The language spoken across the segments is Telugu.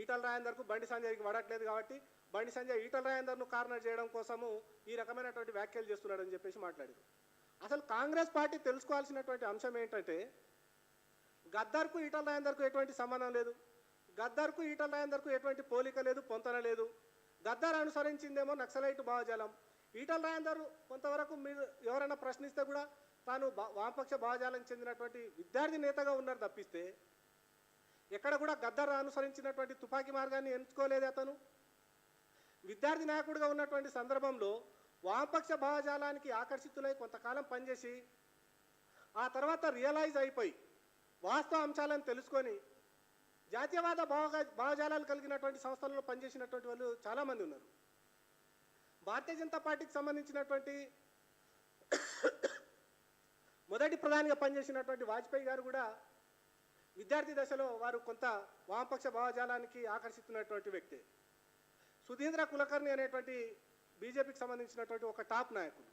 ఈటల రాయందర్కు బండి సంజయ్కి పడట్లేదు కాబట్టి బండి సంజయ్ ఈటల రాయందర్ను కార్నర్ చేయడం కోసము ఈ రకమైనటువంటి వ్యాఖ్యలు చేస్తున్నాడని చెప్పేసి మాట్లాడారు. అసలు కాంగ్రెస్ పార్టీ తెలుసుకోవాల్సినటువంటి అంశం ఏంటంటే గద్దర్కు ఈటల రాయందర్కు ఎటువంటి సంబంధం లేదు. గద్దర్కు ఈటల రాయందర్కు ఎటువంటి పోలిక లేదు పొంతన లేదు. గద్దర్ అనుసరించిందేమో నక్సలైట్ భావజాలం. ఈటల రాయందర్ కొంతవరకు మీరు ఎవరైనా ప్రశ్నిస్తే కూడా తాను బా- వామపక్ష భావజాలం చెందినటువంటి విద్యార్థి నేతగా ఉన్నారు తప్పిస్తే ఎక్కడ కూడా గద్దర్ అనుసరించినటువంటి తుపాకీ మార్గాన్ని ఎంచుకోలేదు అతను. విద్యార్థి నాయకుడిగా ఉన్నటువంటి సందర్భంలో వామపక్ష భావజాలానికి ఆకర్షితులై కొంతకాలం పనిచేసి ఆ తర్వాత రియలైజ్ అయిపోయి వాస్తవ అంశాలను తెలుసుకొని జాతీయవాద భావ భావజాలాలు కలిగినటువంటి సంస్థలలో పనిచేసినటువంటి వాళ్ళు చాలామంది ఉన్నారు. భారతీయ జనతా పార్టీకి సంబంధించినటువంటి మొదటి ప్రధానిగా పనిచేసినటువంటి వాజ్పేయి గారు కూడా విద్యార్థి దశలో వారు కొంత వామపక్ష భావజాలానికి ఆకర్షిస్తున్నటువంటి వ్యక్తి. సుధీంద్ర కులకర్ణి అనేటువంటి బీజేపీకి సంబంధించినటువంటి ఒక టాప్ నాయకుడు.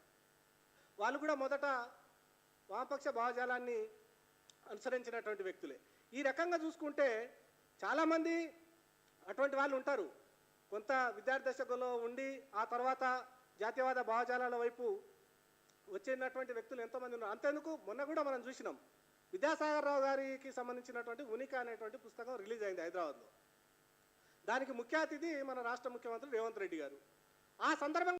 వాళ్ళు కూడా మొదట వామపక్ష భావజాలాన్ని అనుసరించినటువంటి వ్యక్తులే. ఈ రకంగా చూసుకుంటే చాలామంది అటువంటి వాళ్ళు ఉంటారు. కొంత విద్యార్థి దశలో ఉండి ఆ తర్వాత జాతీయవాద భావజాలాల వైపు వచ్చినటువంటి వ్యక్తులు ఎంతోమంది ఉన్నారు. అంతేందుకు? మొన్న కూడా మనం చూసినాం. విద్యాసాగర్ రావు గారికి సంబంధించినటువంటి ఉనిక అనేటువంటి పుస్తకం రిలీజ్ అయింది హైదరాబాద్లో. దానికి ముఖ్య అతిథి మన రాష్ట్ర ముఖ్యమంత్రి రేవంత్ రెడ్డి గారు. ఆ సందర్భంగా